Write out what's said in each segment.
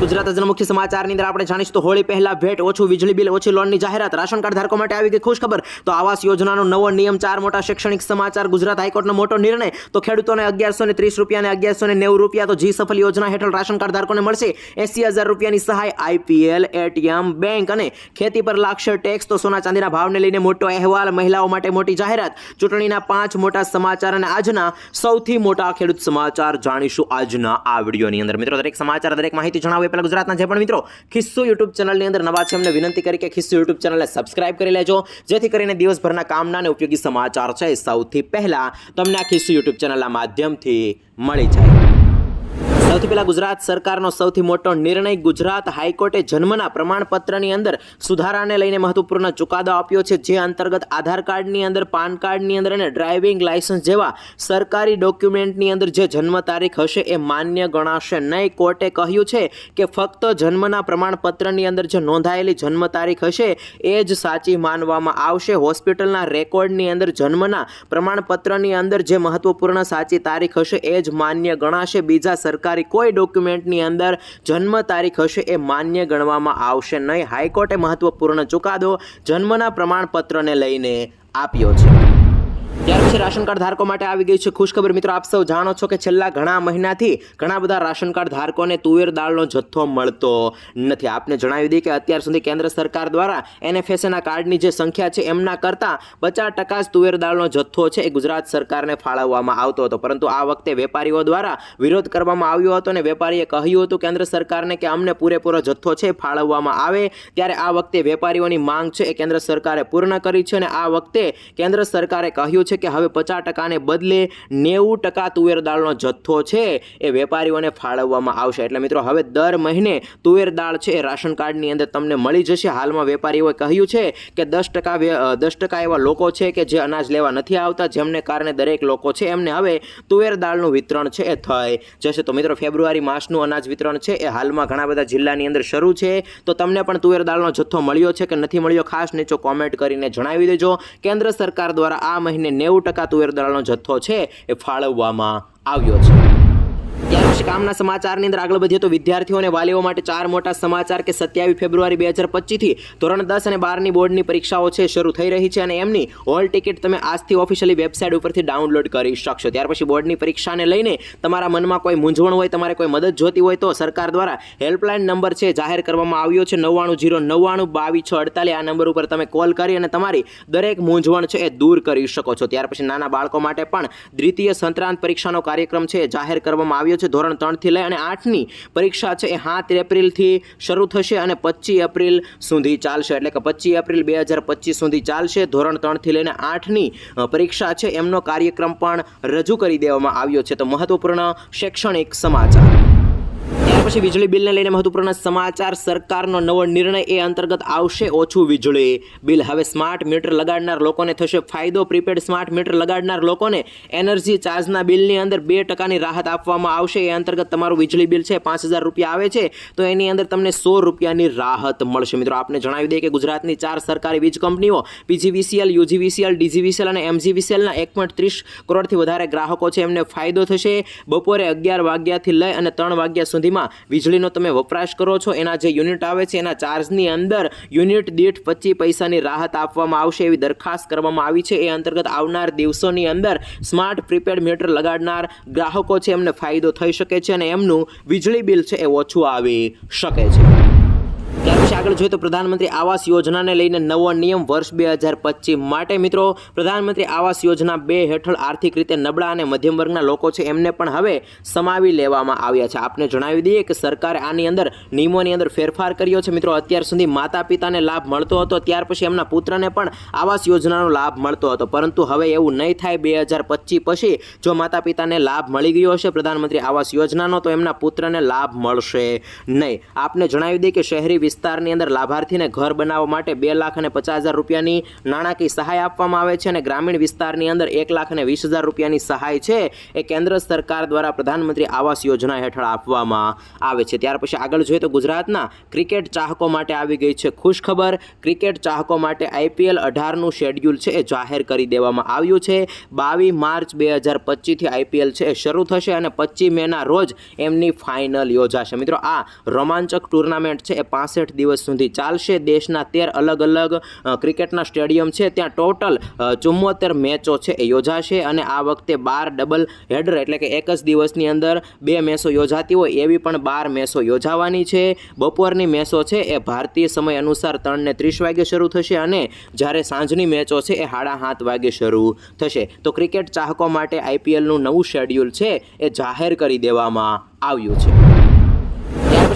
ગુજરાત આજના મુખ્ય સમાચારની અંદર આપણે જાણીશું તો હોળી પહેલા ભેટ, ઓછું વીજળી બિલ, ઓછી લોનની જાહેરાત. રાશન કાર્ડ ધારકો માટે આવી ગઈ ખુશ ખબર તો આવાસ યોજનાનો નવો નિયમ, ચાર મોટા શૈક્ષણિક સમાચાર, ગુજરાત હાઈકોર્ટનો મોટો નિર્ણય. તો ખેડૂતોને અગિયારસો ને ત્રીસ રૂપિયા અને અગિયારસો ને નેવું રૂપિયા તો જી સફલ યોજના હેઠળ રાશન કાર્ડ ધારકોને મળશે. એસી હજાર રૂપિયાની સહાય આઈપીએલ એટીએમ બેંક અને ખેતી પર લાગશે ટેક્સ. તો સોના ચાંદીના ભાવને લઈને મોટો અહેવાલ, મહિલાઓ માટે મોટી જાહેરાત. ચૂંટણીના પાંચ મોટા સમાચાર અને આજના સૌથી મોટા ખેડૂત સમાચાર જાણીશું આજના આ વિડીયોની અંદર. મિત્રો, દરેક સમાચાર, દરેક માહિતી જણાવે પહેલા ગુજરાતના જે પણ મિત્રો ખિસ્સુ યુટ્યુબ ચેનલની અંદર નવા છે એમને વિનંતી કરી કે ખિસ્સુ યુટ્યુબ ચેનલને સબસ્ક્રાઇબ કરી લેજો. જેથી કરીને દિવસભરના કામના અને ઉપયોગી સમાચાર છે સૌથી પહેલા તમને આ ખિસ્સુ યુટ્યુબ ચેનલના માધ્યમથી મળી જાય. સૌથી પહેલા ગુજરાત સરકારનો સૌથી મોટો નિર્ણય ગુજરાત હાઈકોર્ટે જન્મના પ્રમાણપત્રની અંદર સુધારાને લઈને મહત્વપૂર્ણ ચુકાદો આપ્યો છે, જે અંતર્ગત આધાર કાર્ડની અંદર, પાન કાર્ડની અંદર અને ડ્રાઇવિંગ લાયસન્સ જેવા સરકારી ડોક્યુમેન્ટની અંદર જે જન્મ તારીખ હશે એ માન્ય ગણાશે નહીં. કોર્ટે કહ્યું છે કે ફક્ત જન્મના પ્રમાણપત્રની અંદર જે નોંધાયેલી જન્મ તારીખ હશે એ જ સાચી માનવામાં આવશે. હોસ્પિટલના રેકોર્ડની અંદર જન્મના પ્રમાણપત્રની અંદર જે મહત્વપૂર્ણ સાચી તારીખ હશે એ જ માન્ય ગણાશે. બીજા સરકારી કોઈ ડોક્યુમેન્ટની અંદર જન્મ તારીખ હશે એ માન્ય ગણવામાં આવશે નહીં. હાઈકોર્ટે મહત્વપૂર્ણ ચુકાદો જન્મના પ્રમાણપત્રને લઈને આપ્યો છે. ત્યાર પછી રાશન કાર્ડ ધારકો માટે આવી ગઈ છે ખુશખબર. મિત્રો, આપ સૌ જાણો છો કે છેલ્લા ઘણા મહિનાથી ઘણા બધા રાશન કાર્ડ ધારકોને તુવેર દાળનો જથ્થો મળતો નથી. આપને જણાવી દઈએ કે અત્યાર સુધી કેન્દ્ર સરકાર દ્વારા એનએફએસએના કાર્ડની જે સંખ્યા છે, એમના કરતાં પચાસ ટકા જ તુવેર દાળનો જથ્થો છે એ ગુજરાત સરકારને ફાળવવામાં આવતો હતો. પરંતુ આ વખતે વેપારીઓ દ્વારા વિરોધ કરવામાં આવ્યો હતો અને વેપારીએ કહ્યું હતું, કેન્દ્ર સરકારને કે અમને પૂરેપૂરો જથ્થો છે ફાળવવામાં આવે. ત્યારે આ વખતે વેપારીઓની માંગ છે એ કેન્દ્ર સરકારે પૂર્ણ કરી છે અને આ વખતે કેન્દ્ર સરકારે કહ્યું છે કે હવે પચાસ ટકાને બદલે નેવું ટકા તુવેર દાળનો જથ્થો છે એ વેપારીઓને ફાળવવામાં આવશે. એટલે મિત્રો, હવે દર મહિને તુવેર દાળ છે એ રાશન કાર્ડની અંદર તમને મળી જશે. હાલમાં વેપારીઓએ કહ્યું છે કે દસ ટકા દસ ટકા એવા લોકો છે કે જે અનાજ લેવા નથી આવતા, જેમને કારણે દરેક લોકો છે એમને હવે તુવેર દાળનું વિતરણ છે એ થઈ જશે તો મિત્રો, ફેબ્રુઆરી માસનું અનાજ વિતરણ છે એ હાલમાં ઘણા બધા જિલ્લાની અંદર શરૂ છે. તો તમને પણ તુવેર દાળનો જથ્થો મળ્યો છે કે નથી મળ્યો, ખાસ નીચો કોમેન્ટ કરીને જણાવી દેજો. કેન્દ્ર સરકાર દ્વારા આ મહિને નેવું ટકા તુવેર દાળનો જથ્થો છે એ ફાળવવામાં આવ્યો છે. કામના સમાચારની અંદર આગળ વધીએ તો વિદ્યાર્થીઓ અને વાલીઓ માટે ચાર મોટા સમાચાર કે સત્યાવીસ ફેબ્રુઆરી બે હજાર પચીસથી ધોરણ દસ અને બારની બોર્ડની પરીક્ષાઓ છે, શરૂ થઈ રહી છે અને એમની હોલ ટિકિટ તમે આજથી ઓફિશિયલી વેબસાઇટ ઉપરથી ડાઉનલોડ કરી શકશો. ત્યાર પછી બોર્ડની પરીક્ષાને લઈને તમારા મનમાં કોઈ મૂંઝવણ હોય, તમારે કોઈ મદદ જોતી હોય તો સરકાર દ્વારા હેલ્પલાઇન નંબર છે, જાહેર કરવામાં આવ્યો છે, નવ્વાણું જીરો નવ્વાણું બાવીસ છ અડતાલીસ, આ નંબર ઉપર તમે કોલ કરી અને તમારી દરેક મૂંઝવણ છે એ દૂર કરી શકો છો. ત્યાર પછી નાના બાળકો માટે પણ દ્વિતીય સંતરાંત પરીક્ષાનો કાર્યક્રમ છે જાહેર કરવામાં આવ્યો છે. ધોરણ ત્રણથી લઈ અને આઠની પરીક્ષા છે એ સાત એપ્રિલથી શરૂ થશે અને પચીસ એપ્રિલ સુધી ચાલશે. એટલે કે પચીસ એપ્રિલ બે હજાર પચીસ સુધી ચાલશે. ધોરણ ત્રણથી લઈને આઠની પરીક્ષા છે. એમનો કાર્યક્રમ પણ રજૂ કરી દેવામાં આવ્યો છે. તો મહત્વપૂર્ણ શૈક્ષણિક સમાચાર. પછી વીજળી બિલને લઈને મહત્વપૂર્ણ સમાચાર, સરકારનો નવો નિર્ણય એ અંતર્ગત આવશે ઓછું વીજળી. બિલ હવે સ્માર્ટ મીટર લગાડનાર લોકોને થશે ફાયદો. પ્રીપેડ સ્માર્ટ મીટર લગાડનાર લોકોને એનર્જી ચાર્જના બિલની અંદર બે ટકાની રાહત આપવામાં આવશે. એ અંતર્ગત તમારું વીજળી બિલ છે પાંચ હજાર રૂપિયા આવે છે, તો એની અંદર તમને સો રૂપિયાની રાહત મળશે. મિત્રો, આપને જણાવી દઈએ કે ગુજરાતની ચાર સરકારી વીજ કંપનીઓ પીજીવીસીએલ, યુજીવીસીએલ, ડીજીવીસીએલ અને એમજીવીસીએલના એક પોઈન્ટ ત્રીસ કરોડથી વધારે ગ્રાહકો છે. એમને ફાયદો થશે. બપોરે અગિયાર વાગ્યાથી લઈ અને ત્રણ વાગ્યા સુધીમાં વીજળીનો તમે વપરાશ કરો છો, એના જે યુનિટ આવે છે, એના ચાર્જની અંદર યુનિટ દીઠ પચીસ પૈસાની રાહત આપવામાં આવશે એવી દરખાસ્ત કરવામાં આવી છે. એ અંતર્ગત આવનાર દિવસોની અંદર સ્માર્ટ પ્રીપેડ મીટર લગાડનાર ગ્રાહકો છે, એમને ફાયદો થઈ શકે છે અને એમનું વીજળી બિલ છે, એ ઓછું આવી શકે છે. પછી આગળ જોઈએ તો પ્રધાનમંત્રી આવાસ યોજનાને લઈને નવો નિયમ વર્ષ બે હજાર પચીસ માટે, મિત્રો. પ્રધાનમંત્રી આવાસ યોજના બે હેઠળ આર્થિક રીતે નબળા અને મધ્યમ વર્ગના લોકો છે, એમને પણ હવે સમાવી લેવામાં આવ્યા છે. આપને જણાવી દઈએ કે સરકારે આની અંદર નિયમોની અંદર ફેરફાર કર્યો છે, મિત્રો. અત્યાર સુધી માતા પિતાને લાભ મળતો હતો, ત્યાર પછી એમના પુત્રને પણ આવાસ યોજનાનો લાભ મળતો હતો. પરંતુ હવે એવું નહીં થાય. બે હજાર પચીસ પછી જો માતા પિતાને લાભ મળી ગયો હશે પ્રધાનમંત્રી આવાસ યોજનાનો, તો એમના પુત્રને લાભ મળશે નહીં. આપને જણાવી દઈએ કે શહેરી વિસ્તારની વિસ્તારની અંદર લાભાર્થીને ઘર બનાવવા માટે બે લાખ અને પચાસ હજાર રૂપિયાની નાણાકીય સહાય આપવામાં આવે છે અને ગ્રામીણ વિસ્તારની અંદર એક લાખ અને વીસ હજાર રૂપિયાની સહાય છે એ કેન્દ્ર સરકાર દ્વારા પ્રધાનમંત્રી આવાસ યોજના હેઠળ આપવામાં આવે છે. ત્યાર પછી આગળ જોઈએ તો ગુજરાતના ક્રિકેટ ચાહકો માટે આવી ગઈ છે ખુશ ખબર. ક્રિકેટ ચાહકો માટે આઈપીએલ અઢારનું શેડ્યુલ છે એ જાહેર કરી દેવામાં આવ્યું છે. બાવીસ માર્ચ બે હજાર પચીસથી આઈપીએલ છે એ શરૂ થશે અને પચીસ મેના રોજ એમની ફાઇનલ યોજાશે. મિત્રો, આ રોમાંચક ટુર્નામેન્ટ છે એ પાસઠ દિવસ સુધી ચાલશે. દેશના તેર અલગ અલગ ક્રિકેટના સ્ટેડિયમ છે. ત્યાં ટોટલ ચુમ્મોતેર મેચો છે એ યોજાશે અને આ વખતે બાર ડબલ હેડર એટલે કે એક જ દિવસની અંદર બે મેચો યોજાતી હોય એવી પણ બાર મેચો યોજાવાની છે. બપોરની મેચો છે એ ભારતીય સમય અનુસાર ત્રણને ત્રીસ વાગે શરૂ થશે અને જ્યારે સાંજની મેચો છે એ સાડા સાત વાગે શરૂ થશે. તો ક્રિકેટ ચાહકો માટે આઈપીએલનું નવું શેડ્યુલ છે એ જાહેર કરી દેવામાં આવ્યું છે.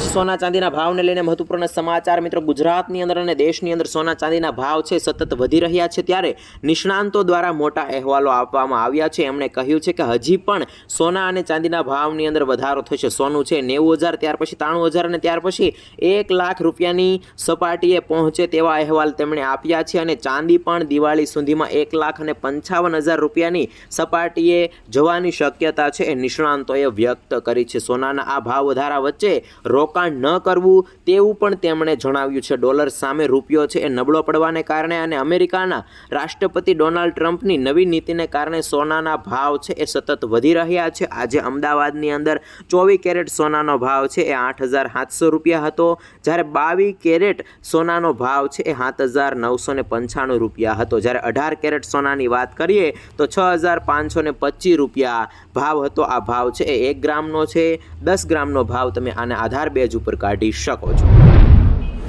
સોના ચાંદીના ભાવને લઈને મહત્વપૂર્ણ સમાચાર મિત્રો ગુજરાતની અંદર અને દેશની અંદર સોના ચાંદીના ભાવ છે, સતત વધી રહ્યા છે ત્યારે નિષ્ણાંતો દ્વારા મોટા અહેવાલો આપવામાં આવ્યા છે. એમણે કહ્યું છે કે હજી પણ સોના અને ચાંદીના ભાવની અંદર વધારો થશે. સોનું છે નેવું હજાર, ત્યાર પછી ત્રાણું હજાર અને ત્યાર પછી એક લાખ રૂપિયાની સપાટીએ પહોંચે તેવા અહેવાલ તેમણે આપ્યા છે અને ચાંદી પણ દિવાળી સુધીમાં એક લાખ અને પંચાવન હજાર રૂપિયાની સપાટીએ જવાની શક્યતા છે એ નિષ્ણાંતોએ વ્યક્ત કરી છે. સોનાના આ ભાવ વધારા વચ્ચે રોકાણ ન કરવું તેવું પણ તેમણે જણાવ્યું છે. ડોલર સામે રૂપિયો છે એ નબળો પડવાને કારણે અને અમેરિકાના રાષ્ટ્રપતિ ડોનાલ્ડ ટ્રમ્પની નવી નીતિને કારણે સોનાના ભાવ છે એ સતત વધી રહ્યા છે. આજે અમદાવાદની અંદર ચોવીસ કેરેટ સોનાનો ભાવ છે એ આઠ હજાર સાતસો રૂપિયા હતો. જ્યારે બાવીસ કેરેટ સોનાનો ભાવ છે એ સાત હજાર નવસો ને પંચાણું રૂપિયા હતો. જ્યારે અઢાર કેરેટ સોનાની વાત કરીએ તો છ હજાર પાંચસો ને પચીસ રૂપિયા ભાવ હતો. આ ભાવ છે એ એક ગ્રામનો છે, દસ ગ્રામનો ભાવ. તમે આને આધાર બેઝ ઉપર કાઢી શકો છો.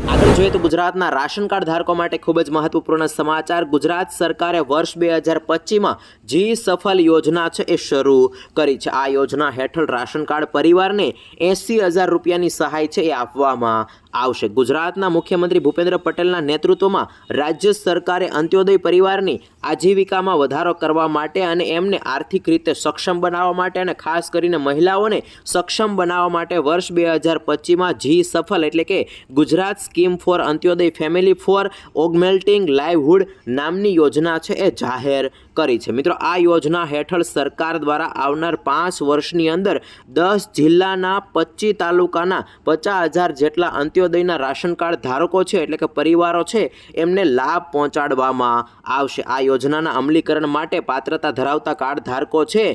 આગળ જોઈએ તો ગુજરાતના રાશન કાર્ડ ધારકો માટે ખૂબ જ મહત્વપૂર્ણ સમાચાર. ગુજરાત સરકારે વર્ષ બે હજાર પચીસમાં જી સફળ યોજના છે એ શરૂ કરી છે. આ યોજના હેઠળ રાશન કાર્ડ પરિવારને એંસી હજાર રૂપિયાની સહાય છે એ આપવામાં આવશે. ગુજરાતના મુખ્યમંત્રી ભૂપેન્દ્ર પટેલના નેતૃત્વમાં રાજ્ય સરકારે અંત્યોદય પરિવારની આજીવિકામાં વધારો કરવા માટે અને એમને આર્થિક રીતે સક્ષમ બનાવવા માટે અને ખાસ કરીને મહિલાઓને સક્ષમ બનાવવા માટે વર્ષ બે હજાર પચીસમાં જી સફળ એટલે કે Gujarat scheme for Antyodaya family for augmenting livelihood નામની યોજના છે એ જાહેર કરી છે. મિત્રો, આ યોજના હેઠળ સરકાર દ્વારા આવનાર પાંચ વર્ષની અંદર દસ જિલ્લાના પચીસ તાલુકાના પચાસ હજાર જેટલા અંત્યોદયના રાશન કાર્ડ ધારકો છે, એટલે કે પરિવારો છે, એમને લાભ પહોંચાડવામાં આવશે. આ યોજનાના અમલીકરણ માટે પાત્રતા ધરાવતા કાર્ડ ધારકો છે,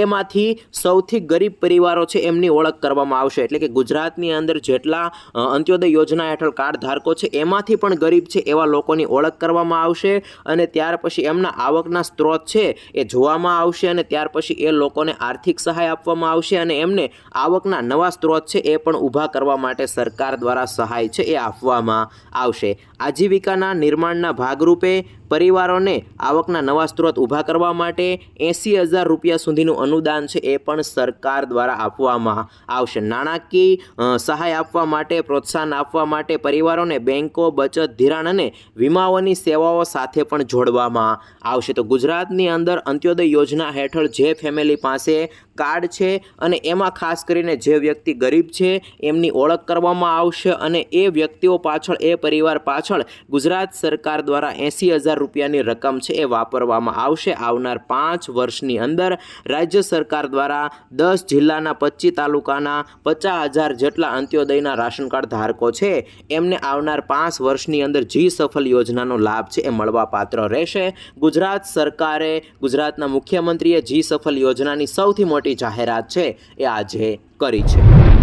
એમાંથી સૌથી ગરીબ પરિવારો છે, એમની ઓળખ કરવામાં આવશે. એટલે કે ગુજરાતની અંદર જેટલા અંત્યોદય યોજના હેઠળ કાર્ડ ધારકો છે, એમાંથી પણ ગરીબ છે, એવા લોકોની ઓળખ કરવામાં આવશે અને ત્યાર પછી એમના આવકના સ્ત્રોત છે, એ જોવામાં આવશે અને ત્યાર પછી એ લોકોને આર્થિક સહાય આપવામાં આવશે અને એમને આવકના નવા સ્ત્રોત છે, એ પણ ઊભા કરવા માટે સરકાર દ્વારા સહાય છે, એ આપવામાં આવશે. આજીવિકાના નિર્માણના ભાગરૂપે પરિવારોને આવકના નવા સ્ત્રોત ઊભા કરવા માટે એંસી હજાર રૂપિયા સુધીનું અનુદાન છે એ પણ સરકાર દ્વારા આપવામાં આવશે. નાણાકીય સહાય આપવા માટે, પ્રોત્સાહન આપવા માટે પરિવારોને બેન્કો બચત, ધિરાણ અને વીમાઓની સેવાઓ સાથે પણ જોડવામાં આવશે. તો ગુજરાતની અંદર અંત્યોદય યોજના હેઠળ જે ફેમિલી પાસે કાર્ડ છે અને એમાં ખાસ કરીને જે વ્યક્તિ ગરીબ છે, એમની ઓળખ કરવામાં આવશે અને એ વ્યક્તિઓ પાછળ, એ પરિવાર પાછળ ગુજરાત સરકાર દ્વારા એંસી હજાર રૂપિયાની રકમ છે એ વાપરવામાં આવશે. આવનાર પાંચ વર્ષની અંદર રાજ્ય સરકાર દ્વારા દસ જિલ્લાના પચીસ તાલુકાના પચાસ હજાર જેટલા અંત્યોદયના રાશન કાર્ડ ધારકો છે, એમને આવનાર પાંચ વર્ષની અંદર જી સફળ યોજનાનો લાભ છે એ મળવાપાત્ર રહેશે. ગુજરાત સરકારે ગુજરાતના મુખ્યમંત્રીએ જી સફળ યોજનાની સૌથી મોટી જાહેરાત છે એ આજે કરી છે.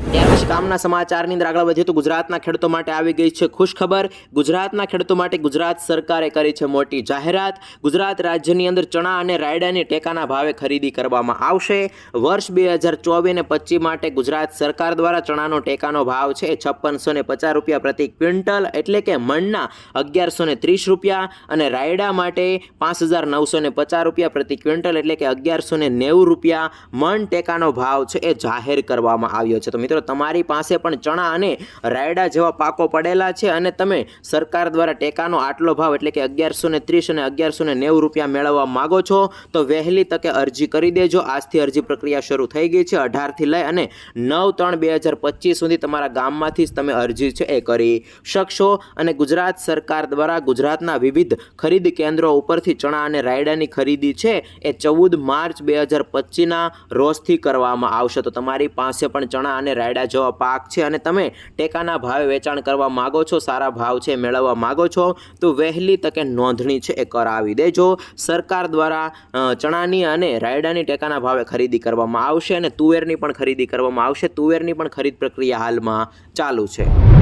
ત્યાર પછી કામના સમાચારની અંદર આગળ વધીએ તો ગુજરાતના ખેડૂતો માટે આવી ગઈ છે ખુશ ખબર ગુજરાતના ખેડૂતો માટે ગુજરાત સરકારે કરી છે મોટી જાહેરાત. ગુજરાત રાજ્યની અંદર ચણા અને રાયડાની ટેકાના ભાવે ખરીદી કરવામાં આવશે. વર્ષ બે હજાર ચોવીસ અને પચીસ માટે ગુજરાત સરકાર દ્વારા ચણાનો ટેકાનો ભાવ છે છપ્પનસો ને પચાસ રૂપિયા પ્રતિ ક્વિન્ટલ, એટલે કે મણના અગિયારસો ને ત્રીસ રૂપિયા અને રાયડા માટે પાંચ હજાર નવસો ને પચાસ રૂપિયા પ્રતિ ક્વિન્ટલ, એટલે કે અગિયારસો ને નેવું રૂપિયા મણ ટેકાનો ભાવ છે એ જાહેર કરવામાં આવ્યો છે. તો મિત્રો તમારી તમારી પાસે પણ ચણા અને રાયડા જેવા પાકો પડેલા છે અને તમે સરકાર દ્વારા ટેકાનો આટલો ભાવ એટલે કે અગિયારસો ને ત્રીસ અને અગિયારસો ને નેવું રૂપિયા મેળવવા માગો છો, તો વહેલી તકે અરજી કરી દેજો. આજથી અરજી પ્રક્રિયા શરૂ થઈ ગઈ છે. અઢારથી લઈ અને નવ ત્રણ બે હજાર પચીસ સુધી તમારા ગામમાંથી જ તમે અરજી છે એ કરી શકશો. અને ગુજરાત સરકાર દ્વારા ગુજરાતના વિવિધ ખરીદ કેન્દ્રો ઉપરથી ચણા અને રાયડાની ખરીદી છે એ ચૌદ માર્ચ બે હજાર પચીસના રોજથી કરવામાં આવશે. તો તમારી પાસે પણ ચણા અને રાયડા જેવા પાક છે અને તમે ટેકાના ભાવે વેચાણ કરવા માગો છો, સારા ભાવ છે મેળવવા માગો છો, તો વહેલી તકે નોંધણી છે એ કરાવી દેજો. સરકાર દ્વારા ચણાની અને રાયડાની ટેકાના ભાવે ખરીદી કરવામાં આવશે અને તુવેરની પણ ખરીદી કરવામાં આવશે. તુવેરની પણ ખરીદ પ્રક્રિયા હાલમાં ચાલુ છે.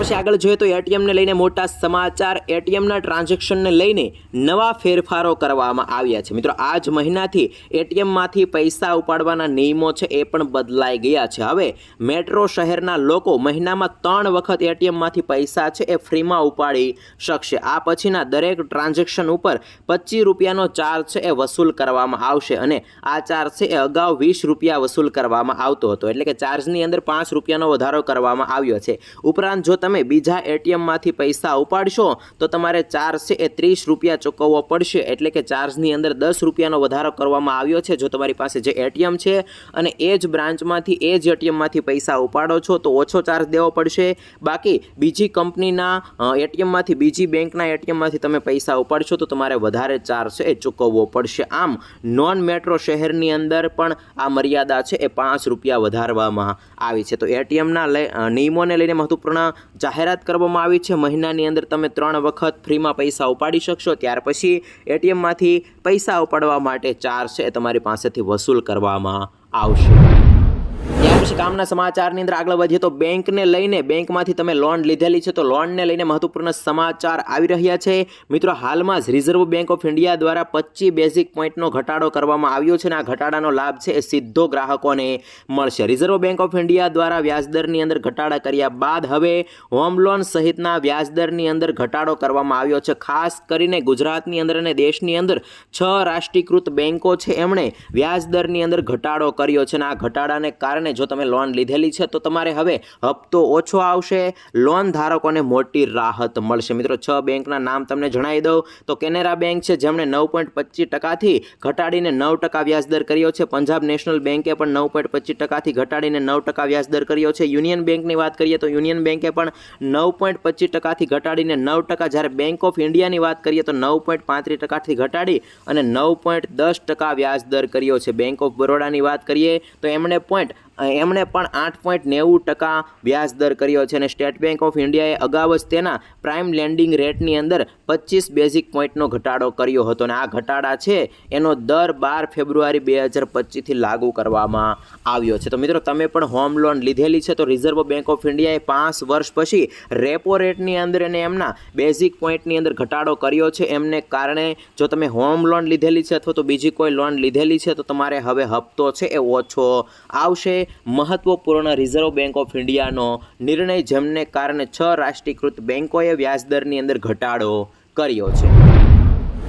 પછી આગળ જોઈએ તો એટીએમને લઈને મોટા સમાચાર. એટીએમના ટ્રાન્ઝેક્શનને લઈને નવા ફેરફારો કરવામાં આવ્યા છે. મિત્રો આ જ મહિનાથી એટીએમમાંથી પૈસા ઉપાડવાના નિયમો છે એ પણ બદલાઈ ગયા છે. હવે મેટ્રો શહેરના લોકો મહિનામાં ત્રણ વખત એટીએમમાંથી પૈસા છે એ ફ્રીમાં ઉપાડી શકશે. આ પછીના દરેક ટ્રાન્ઝેક્શન ઉપર પચીસ રૂપિયાનો ચાર્જ છે એ વસૂલ કરવામાં આવશે અને આ ચાર્જ છે એ અગાઉ વીસ રૂપિયા વસૂલ કરવામાં આવતો હતો. એટલે કે ચાર્જની અંદર પાંચ રૂપિયાનો વધારો કરવામાં આવ્યો છે. ઉપરાંત જો તમે બીજા એટીએમમાંથી પૈસા ઉપાડશો, તો તમારે ચાર્જ છે એ ત્રીસ રૂપિયા ચૂકવવો પડશે. એટલે કે ચાર્જની અંદર દસ રૂપિયાનો વધારો કરવામાં આવ્યો છે, જો તમારી પાસે જે એટીએમ છે અને એ જ બ્રાન્ચમાંથી, એ જ એટીએમમાંથી પૈસા ઉપાડો છો, તો ઓછો ચાર્જ દેવો પડશે. બાકી બીજી કંપનીના એટીએમમાંથી, બીજી બેંકના એટીએમમાંથી તમે પૈસા ઉપાડશો, તો તમારે વધારે ચાર્જ છે એ ચૂકવવો પડશે. આમ નોન મેટ્રો શહેરની અંદર પણ આ મર્યાદા છે એ પાંચ રૂપિયા વધારવામાં આવી છે. તો એટીએમના નિયમોને લઈને મહત્વપૂર્ણ જાહેરાત કરવામાં આવી છે. મહિનાની અંદર તમે ત્રણ વખત ફ્રીમાં પૈસા ઉપાડી શકશો. ત્યાર પછી એટીએમમાંથી પૈસા ઉપાડવા માટે ચાર્જ છે તમારી પાસેથી વસૂલ કરવામાં આવશે. કામના સમાચારની અંદર આગળ વધીએ તો બેંકને લઈને બેંકમાંથી તમે લોન લીધેલી છે. તો લોનને લઈને મહત્વપૂર્ણ સમાચાર આવી રહ્યા છે. મિત્રો, હાલમાં જ રિઝર્વ બેંક ઓફ ઇન્ડિયા દ્વારા પચીસ બેઝિક પોઈન્ટનો ઘટાડો કરવામાં આવ્યો છે અને આ ઘટાડાનો લાભ છે એ સીધો ગ્રાહકોને મળશે. રિઝર્વ બેંક ઓફ ઇન્ડિયા દ્વારા વ્યાજદરની અંદર ઘટાડા કર્યા બાદ હવે હોમ લોન સહિતના વ્યાજદરની અંદર ઘટાડો કરવામાં આવ્યો છે. ખાસ કરીને ગુજરાતની અંદર અને દેશની અંદર છ રાષ્ટ્રીયકૃત બેન્કો છે. એમણે વ્યાજદરની અંદર ઘટાડો કર્યો છે અને આ ઘટાડાને કારણે જો તમે લોન લીધેલી છે, તો તમારે હવે હપ્તો ઓછો આવશે. લોન ધારકોને મોટી રાહત મળશે. મિત્રો, છ બેંકના નામ તમને જણાવી દઉં. તો કેનેરા બેંક છે, જેમણે નવ પોઈન્ટ પચીસ ટકાથી ઘટાડીને નવ ટકા વ્યાજદર કર્યો છે. પંજાબ નેશનલ બેંકે પણ નવ પોઈન્ટ પચીસ ટકાથી ઘટાડીને નવ ટકા વ્યાજદર કર્યો છે. યુનિયન બેંકની વાત કરીએ તો યુનિયન બેંકે પણ નવ પોઈન્ટ પચીસ ટકાથી ઘટાડીને નવ ટકા. જ્યારે બેંક ઓફ ઇન્ડિયાની વાત કરીએ તો નવ પોઈન્ટ પાંત્રીસ ટકાથી ઘટાડી અને નવ પોઈન્ટ દસ ટકા વ્યાજદર કર્યો છે. બેંક ઓફ બરોડાની વાત કરીએ તો એમણે પોઈન્ટ એમણે પણ આઠ પોઈન્ટ નેવું ટકા વ્યાજ દર કર્યો છે અને સ્ટેટ બેંક ઓફ ઇન્ડિયાએ અગાઉ જ તેના પ્રાઇમ લેન્ડિંગ રેટની અંદર પચીસ બેઝિક પોઈન્ટનો ઘટાડો કર્યો હતો અને આ ઘટાડા છે એનો દર બાર ફેબ્રુઆરી બે હજાર પચીસથી લાગુ કરવામાં આવ્યો છે. તો મિત્રો, તમે પણ હોમ લોન લીધેલી છે તો રિઝર્વ બેંક ઓફ ઇન્ડિયાએ પાંચ વર્ષ પછી રેપો રેટની અંદર અને એમના બેઝિક પોઈન્ટની અંદર ઘટાડો કર્યો છે. એમને કારણે જો તમે હોમ લોન લીધેલી છે અથવા તો બીજી કોઈ લોન લીધેલી છે તો તમારે હવે હપ્તો છે એ ઓછો આવશે. મહત્વપૂર્ણ રિઝર્વ બેંક ઓફ ઇન્ડિયાનો નિર્ણય જેમને કારણે છ રાષ્ટ્રીયકૃત બેન્કોએ વ્યાજદરની અંદર ઘટાડો કર્યો છે.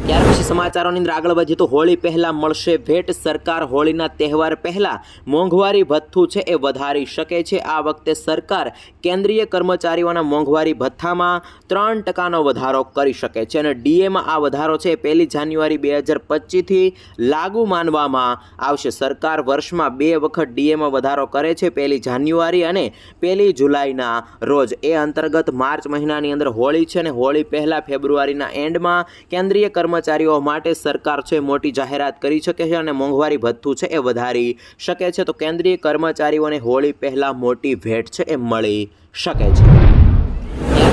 ત્યાર પછી સમાચારોની અંદર આગળ વધીએ તો હોળી પહેલાં મળશે ભેટ. સરકાર હોળીના તહેવાર પહેલાં મોંઘવારી ભથ્થું છે એ વધારી શકે છે. આ વખતે સરકાર કેન્દ્રીય કર્મચારીઓના મોંઘવારી ભથ્થામાં ત્રણ ટકાનો વધારો કરી શકે છે અને ડીએમાં આ વધારો છે પહેલી જાન્યુઆરી બે હજાર પચીસથી લાગુ માનવામાં આવશે. સરકાર વર્ષમાં બે વખત ડીએમાં વધારો કરે છે પહેલી જાન્યુઆરી અને પહેલી જુલાઈના રોજ. એ અંતર્ગત માર્ચ મહિનાની અંદર હોળી છે અને હોળી પહેલાં ફેબ્રુઆરીના એન્ડમાં કેન્દ્રીય કર્મચારીઓ માટે સરકાર છે, મોટી જાહેરાત કરી શકે છે અને મોંઘવારી ભથ્થું છે એ વધારી શકે છે. તો કેન્દ્રીય કર્મચારીઓને હોળી પહેલાં મોટી ભેટ છે એ મળી શકે છે.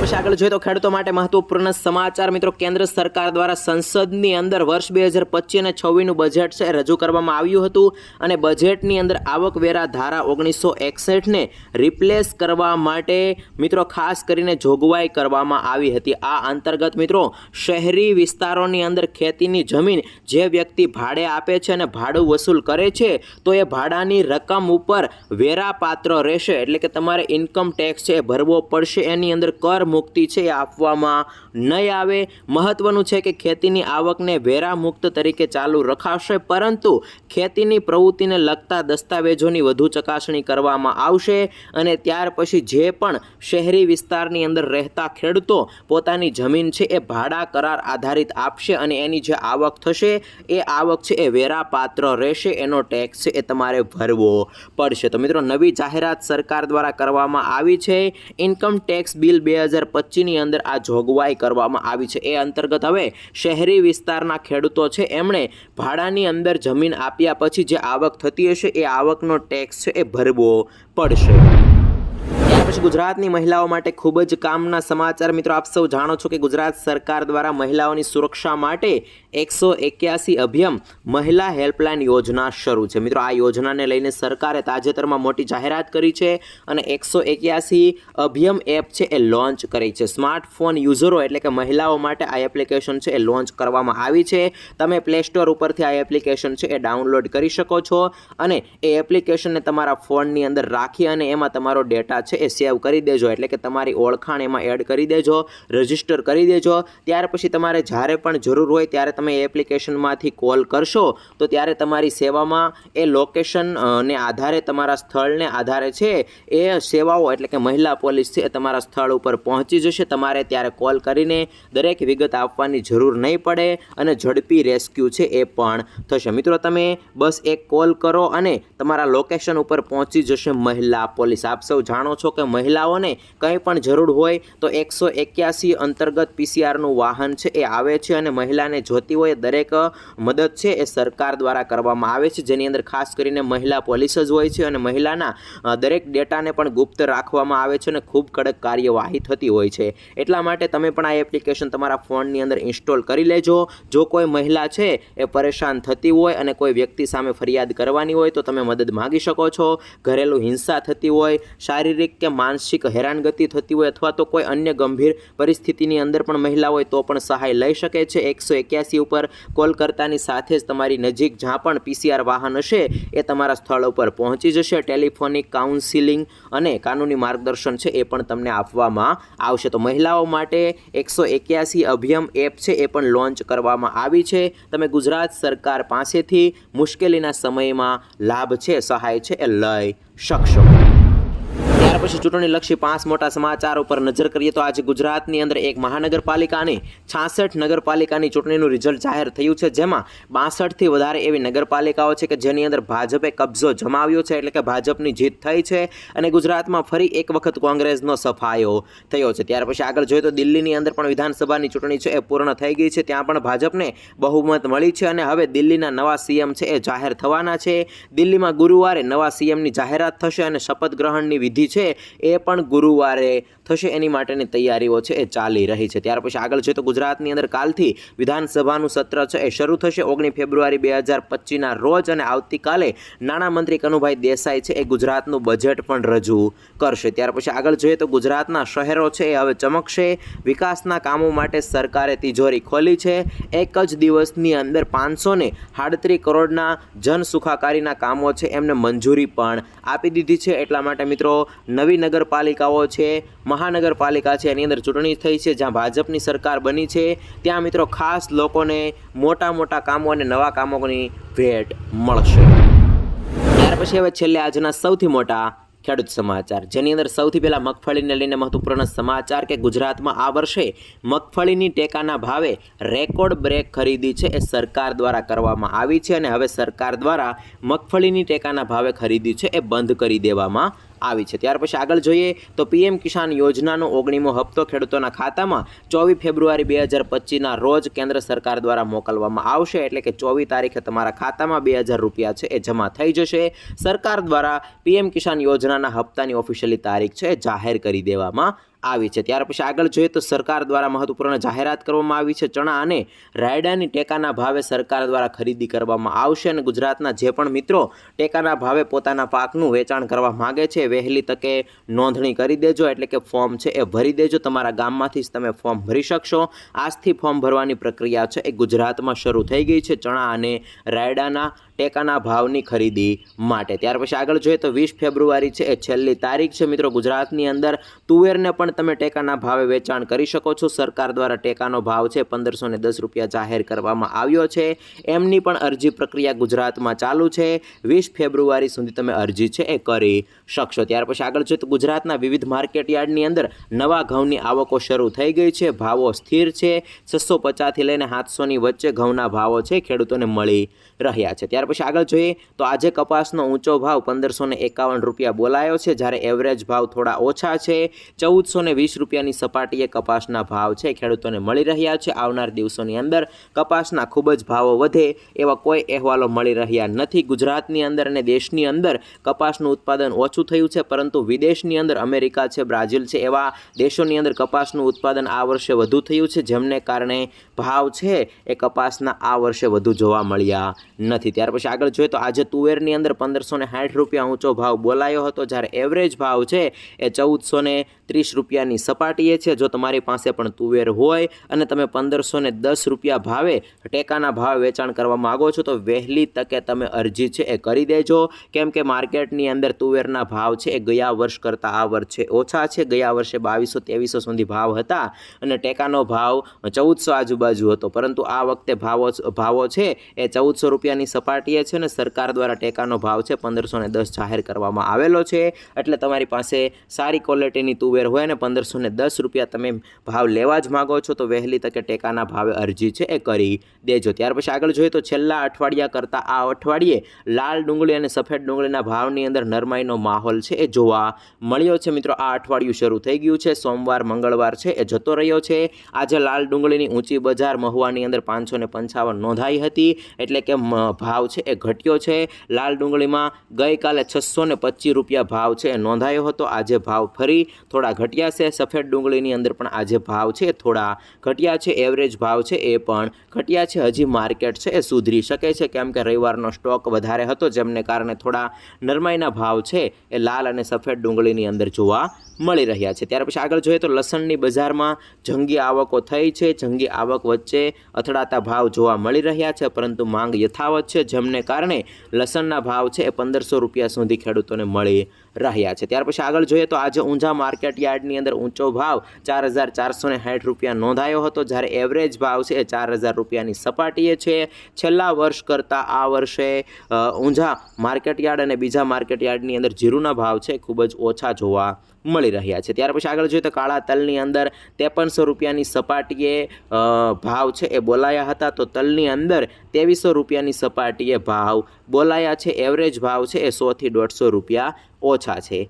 પછી આગળ જોઈએ તો ખેડૂતો માટે મહત્વપૂર્ણ સમાચાર, મિત્રો, કેન્દ્ર સરકાર દ્વારા સંસદની અંદર વર્ષ બે હજાર પચીસ અને છવ્વીસનું બજેટ છે રજૂ કરવામાં આવ્યું હતું અને બજેટની અંદર આવકવેરા ધારા ઓગણીસો એકસઠને રિપ્લેસ કરવા માટે, મિત્રો, ખાસ કરીને જોગવાઈ કરવામાં આવી હતી. આ અંતર્ગત, મિત્રો, શહેરી વિસ્તારોની અંદર ખેતીની જમીન જે વ્યક્તિ ભાડે આપે છે અને ભાડું વસૂલ કરે છે, તો એ ભાડાની રકમ ઉપર વેરાપાત્ર રહેશે. એટલે કે તમારે ઇન્કમ ટેક્સ છે ભરવો પડશે. એની અંદર કર મુક્તિ છે એ આપવામાં નહીં આવે. મહત્વનું છે કે ખેતીની આવકને વેરા મુક્ત તરીકે ચાલુ રખાશે, પરંતુ ખેતીની પ્રવૃત્તિને લગતા દસ્તાવેજોની વધુ ચકાસણી કરવામાં આવશે અને ત્યાર પછી જે પણ શહેરી વિસ્તારની અંદર રહેતા ખેડૂતો પોતાની જમીન છે એ ભાડા કરાર આધારિત આપશે અને એની જે આવક થશે એ આવક છે એ વેરાપાત્ર રહેશે, એનો ટેક્સ છે એ તમારે ભરવો પડશે. તો મિત્રો, નવી જાહેરાત સરકાર દ્વારા કરવામાં આવી છે. ઇન્કમ ટેક્સ બિલ બે હજાર પચીસની અંદર આ જોગવાઈ કરવામાં આવી છે. એ અંતર્ગત હવે શહેરી વિસ્તારના ખેડૂતો છે. એમણે ભાડાની અંદર જમીન આપ્યા પછી જે આવક થતી હશે, એ આવકનો ટેક્સ છે, એ ભરવો પડશે. પછી ગુજરાતની મહિલાઓ માટે ખૂબ જ કામના સમાચાર મિત્રો, આપ સૌ જાણો છો કે ગુજરાત સરકાર દ્વારા મહિલાઓની સુરક્ષા માટે એકસો એક્યાસી અભિયમ મહિલા હેલ્પલાઇન યોજના શરૂ છે. મિત્રો, આ યોજનાને લઈને સરકારે તાજેતરમાં મોટી જાહેરાત કરી છે અને એકસો એક્યાસી અભિયમ એપ છે એ લોન્ચ કરી છે. સ્માર્ટફોન યુઝરો એટલે કે મહિલાઓ માટે આ એપ્લિકેશન છે એ લોન્ચ કરવામાં આવી છે. તમે પ્લે સ્ટોર ઉપરથી આ એપ્લિકેશન છે એ ડાઉનલોડ કરી શકો છો અને એ એપ્લિકેશનને તમારા ફોનની અંદર રાખી અને એમાં તમારો ડેટા છે એ સેવ કરી દેજો. એટલે કે તમારી ઓળખાણ એમાં એડ કરી દેજો, રજિસ્ટર કરી દેજો. ત્યાર પછી તમારે જ્યારે પણ જરૂર હોય ત્યારે તમે એપ્લિકેશનમાંથી કોલ કરશો, તો ત્યારે તમારી સેવામાં એ લોકેશન ને આધારે તમારા સ્થળને આધારે છે, એ સેવાઓ એટલે કે મહિલા પોલીસ છે તમારા સ્થળ ઉપર પહોંચી જશે. તમારે ત્યારે કોલ કરીને દરેક વિગત આપવાની જરૂર નહીં પડે અને ઝડપી રેસ્ક્યુ છે એ પણ થશે. મિત્રો, તમે બસ એક કોલ કરો અને તમારા લોકેશન ઉપર પહોંચી જશે મહિલા પોલીસ. આપ સૌ જાણો છો કે મહિલાઓને કંઈ પણ જરૂર હોય તો એકસો એક્યાસી અંતર્ગત પીસીઆરનું વાહન છે એ આવે છે અને મહિલાને જોતી હોય દરેક મદદ છે એ સરકાર દ્વારા કરવામાં આવે છે. જેની અંદર ખાસ કરીને મહિલા પોલીસ જ હોય છે અને મહિલાના દરેક ડેટાને પણ ગુપ્ત રાખવામાં આવે છે અને ખૂબ કડક કાર્યવાહી થતી હોય છે. એટલા માટે તમે પણ આ એપ્લિકેશન તમારા ફોનની અંદર ઇન્સ્ટોલ કરી લેજો. જો કોઈ મહિલા છે એ પરેશાન થતી હોય અને કોઈ વ્યક્તિ સામે ફરિયાદ કરવાની હોય તો તમે મદદ માગી શકો છો. ઘરેલું હિંસા થતી હોય, શારીરિક કે માનસિક હેરાનગતિ થતી હોય અથવા તો કોઈ અન્ય ગંભીર પરિસ્થિતિની અંદર પણ મહિલા હોય તો પણ સહાય લઈ શકે છે. એકસો એક્યાસી ઉપર કોલ કરતાની સાથે જ તમારી નજીક જ્યાં પણ પીસીઆર વાહન હશે એ તમારા સ્થળ ઉપર પહોંચી જશે. ટેલિફોનિક કાઉન્સિલિંગ અને કાનૂની માર્ગદર્શન છે એ પણ તમને આપવામાં આવશે. તો મહિલાઓ માટે એકસો એક્યાસી અભિયમ એપ છે એ પણ લોન્ચ કરવામાં આવી છે. તમે ગુજરાત સરકાર પાસેથી મુશ્કેલીના સમયમાં લાભ છે, સહાય છે એ લઈ શકશો. ત્યાર પછી ચૂંટણીલક્ષી પાંચ મોટા સમાચાર ઉપર નજર કરીએ તો આજે ગુજરાતની અંદર એક મહાનગરપાલિકાની છાસઠ નગરપાલિકાની ચૂંટણીનું રિઝલ્ટ જાહેર થયું છે, જેમાં બાસઠથી વધારે એવી નગરપાલિકાઓ છે કે જેની અંદર ભાજપે કબજો જમાવ્યો છે, એટલે કે ભાજપની જીત થઈ છે અને ગુજરાતમાં ફરી એક વખત કોંગ્રેસનો સફાયો થયો છે. ત્યાર પછી આગળ જોઈએ તો દિલ્હીની અંદર પણ વિધાનસભાની ચૂંટણી છે, એ પૂર્ણ થઈ ગઈ છે. ત્યાં પણ ભાજપને બહુમત મળી છે અને હવે દિલ્હીના નવા સીએમ છે, એ જાહેર થવાના છે. દિલ્હીમાં ગુરુવારે નવા સીએમની જાહેરાત થશે અને શપથ ગ્રહણની વિધિ છે એ પણ ગુરુવારે થશે. એની માટેની તૈયારીઓ છે, એ ચાલી રહી છે. ત્યાર પછી આગળ જોઈએ તો ગુજરાતની અંદર કાલથી વિધાનસભાનું સત્ર છે, એ શરૂ થશે ઓગણી ફેબ્રુઆરી બે હજાર પચીસના રોજ અને આવતીકાલે નાણામંત્રી કનુભાઈ દેસાઈ છે, એ ગુજરાતનું બજેટ પણ રજૂ કરશે. ત્યાર પછી આગળ જોઈએ તો ગુજરાતના શહેરો છે, એ હવે ચમકશે. વિકાસના કામો માટે સરકારે તિજોરી ખોલી છે. એક જ દિવસની અંદર પાંચસો ને કરોડના જન સુખાકારીના કામો છે, એમને મંજૂરી પણ આપી દીધી છે. એટલા માટે મિત્રો નવી નગરપાલિકાઓ છે, મહાનગરપાલિકા છે, એની અંદર ચૂંટણી થઈ છે, જ્યાં ભાજપની સરકાર બની છે. ત્યાં મિત્રો ખાસ લોકોને મોટા મોટા કામો અને નવા કામોની ભેટ મળશે. ત્યાર પછી હવે છેલ્લે આજના સૌથી મોટા ખેડૂત સમાચાર, જેની અંદર સૌથી પહેલાં મગફળીને લઈને મહત્વપૂર્ણ સમાચાર કે ગુજરાતમાં આ વર્ષે મગફળીની ટેકાના ભાવે રેકોર્ડ બ્રેક ખરીદી છે એ સરકાર દ્વારા કરવામાં આવી છે અને હવે સરકાર દ્વારા મગફળીની ટેકાના ભાવે ખરીદી છે એ બંધ કરી દેવામાં આવી છે. ત્યાર પછી આગળ જોઈએ તો પીએમ કિસાન યોજનાનો ઓગણીમો હપ્તો ખેડૂતોના ખાતામાં ચોવીસ ફેબ્રુઆરી બે હજાર પચીસના રોજ કેન્દ્ર સરકાર દ્વારા મોકલવામાં આવશે. એટલે કે ચોવીસ તારીખે તમારા ખાતામાં બે હજાર રૂપિયા છે એ જમા થઈ જશે. સરકાર દ્વારા પીએમ કિસાન યોજનાના હપ્તાની ઓફિશિયલી તારીખ છે જાહેર કરી દેવામાં આવી છે. ત્યાર પછી આગળ જોઈએ તો સરકાર દ્વારા મહત્વપૂર્ણ જાહેરાત કરવામાં આવી છે. ચણા અને રાયડાની ટેકાના ભાવે સરકાર દ્વારા ખરીદી કરવામાં આવશે અને ગુજરાતના જે પણ મિત્રો ટેકાના ભાવે પોતાના પાકનું વેચાણ કરવા માગે છે, વહેલી તકે નોંધણી કરી દેજો. એટલે કે ફોર્મ છે એ ભરી દેજો. તમારા ગામમાંથી જ તમે ફોર્મ ભરી શકશો. આજથી ફોર્મ ભરવાની પ્રક્રિયા છે એ ગુજરાતમાં શરૂ થઈ ગઈ છે. ચણા અને રાયડાના ટેકાના ભાવની ખરીદી માટે. ત્યાર પછી આગળ જોઈએ તો વીસ ફેબ્રુઆરી છે, એ છેલ્લી તારીખ છે. મિત્રો, ગુજરાતની અંદર તુવેરને પણ તમે ટેકાના ભાવે વેચાણ કરી શકો છો. સરકાર દ્વારા ટેકાનો ભાવ છે, પંદરસો દસ રૂપિયા જાહેર કરવામાં આવ્યો છે. એમની પણ અરજી પ્રક્રિયા ગુજરાતમાં ચાલુ છે. વીસ ફેબ્રુઆરી સુધી તમે અરજી છે, એ કરી શકશો. ત્યાર પછી આગળ જોઈએ તો ગુજરાતના વિવિધ માર્કેટ યાર્ડની અંદર નવા ઘઉંની આવકો શરૂ થઈ ગઈ છે. ભાવો સ્થિર છે. છસો પચાસથી લઈને સાતસોની વચ્ચે ઘઉંના ભાવો છે, ખેડૂતોને મળી રહ્યા છે. ત્યાર પછી આગળ જોઈએ તો આજે કપાસનો ઊંચો ભાવ પંદરસો એકાવન રૂપિયા બોલાયો છે, જ્યારે એવરેજ ભાવ થોડા ઓછા છે. ચૌદસો ને વીસ રૂપિયાની સપાટીએ કપાસના ભાવ છે, ખેડૂતોને મળી રહ્યા છે. આવનાર દિવસોની અંદર કપાસના ખૂબ જ ભાવો વધે એવા કોઈ અહેવાલો મળી રહ્યા નથી. ગુજરાતની અંદર અને દેશની અંદર કપાસનું ઉત્પાદન ઓછું થયું છે, પરંતુ વિદેશની અંદર અમેરિકા છે, બ્રાઝિલ છે, એવા દેશોની અંદર કપાસનું ઉત્પાદન આ વર્ષે વધુ થયું છે, જેમને કારણે ભાવ છે એ કપાસના આ વર્ષે વધુ જોવા મળ્યા નથી. ત્યાર પછી આગળ જોઈએ તો આજે તુવેરની અંદર પંદરસો ને સાઠ રૂપિયા ઊંચો ભાવ બોલાયો હતો. જ્યારે એવરેજ ભાવ છે એ ચૌદસો ને ત્રીસ રૂપિયાની સપાટીએ છે. જો તમારી પાસે પણ તુવેર હોય અને તમે પંદરસો ને દસ રૂપિયા ભાવે ટેકાના ભાવે વેચાણ કરવા માગો છો, તો વહેલી તકે તમે અરજી છે એ કરી દેજો. કેમ કે માર્કેટની અંદર તુવેરના ભાવ છે એ ગયા વર્ષ કરતાં આ વર્ષે ઓછા છે. ગયા વર્ષે બાવીસો ત્રેવીસો સુધી ભાવ હતા અને ટેકાનો ભાવ ચૌદસો આજુબાજુ હતો. પરંતુ આ વખતે ભાવો ભાવો છે એ ચૌદસો રૂપિયાની સપાટીએ છે ને સરકાર દ્વારા ટેકાનો ભાવ છે પંદરસો ને દસ જાહેર કરવામાં આવેલો છે. એટલે તમારી પાસે સારી ક્વોલિટીની તુવેર હોય ને પંદરસો ને દસ રૂપિયા તમે ભાવ લેવા જ માગો છો, તો વહેલી તકે ટેકાના ભાવે અરજી છે એ કરી દેજો. ત્યાર પછી આગળ જોઈએ તો છેલ્લા અઠવાડિયા કરતાં આ અઠવાડિયે લાલ ડુંગળી અને સફેદ ડુંગળીના ભાવની અંદર નરમાઈનો માહોલ છે એ જોવા મળ્યો છે. મિત્રો, આ અઠવાડિયું શરૂ થઈ ગયું છે. સોમવાર, મંગળવાર છે એ જતો રહ્યો છે. આજે લાલ ડુંગળીની ઊંચી બજાર મહુવાની અંદર પાંચસો ને પંચાવન નોંધાઈ હતી. એટલે કે ભાવ છે એ ઘટ્યો છે. લાલ ડુંગળીમાં ગઈકાલે છસો ને રૂપિયા ભાવ છે એ નોંધાયો હતો. આજે ભાવ ફરી થોડા ઘટ્યા છે. સફેદ ડુંગળીની અંદર પણ આજે ભાવ છે થોડા ઘટ્યા છે. એવરેજ ભાવ છે એ પણ ઘટ્યા છે. હજી માર્કેટ છે એ સુધરી શકે છે. કેમ કે રવિવારનો સ્ટોક વધારે હતો, જેમને કારણે થોડા નરમાઈના ભાવ છે એ લાલ અને સફેદ ડુંગળીની અંદર જોવા મળી રહ્યા છે. ત્યાર પછી આગળ જોઈએ તો લસણની બજારમાં જંગી આવકો થઈ છે. જંગી આવક વચ્ચે અથડાતા ભાવ જોવા મળી રહ્યા છે, પરંતુ માંગ યથાવત છે. જેમને કારણે લસણના ભાવ છે, એ પંદરસો રૂપિયા સુધી ખેડૂતોને મળી રહ્યા છે. ત્યાર પછી આગળ જોઈએ તો આજે ઊંઝા માર્કેટ યાર્ડની અંદર ઊંચો ભાવ ચાર હજાર ચારસો સાઠ રૂપિયા નોંધાયો હતો. જ્યારે એવરેજ ભાવ છે એ ચાર હજાર રૂપિયાની સપાટીએ છે. છેલ્લા વર્ષ કરતાં આ વર્ષે ઊંઝા માર્કેટ યાર્ડ અને બીજા માર્કેટ યાર્ડની અંદર જીરુના ભાવ છે ખૂબ જ ઓછા જોવા મળી રહ્યા છે. ત્યાર પછી આગળ જોઈએ તો કાળા તલની અંદર ત્રેપનસો રૂપિયાની સપાટીએ ભાવ છે એ બોલાયા હતા. તો તલની અંદર ત્રેવીસો રૂપિયાની સપાટીએ ભાવ બોલાયા છે. એવરેજ ભાવ છે એ સોથી દોઢસો રૂપિયા ઓછા છે.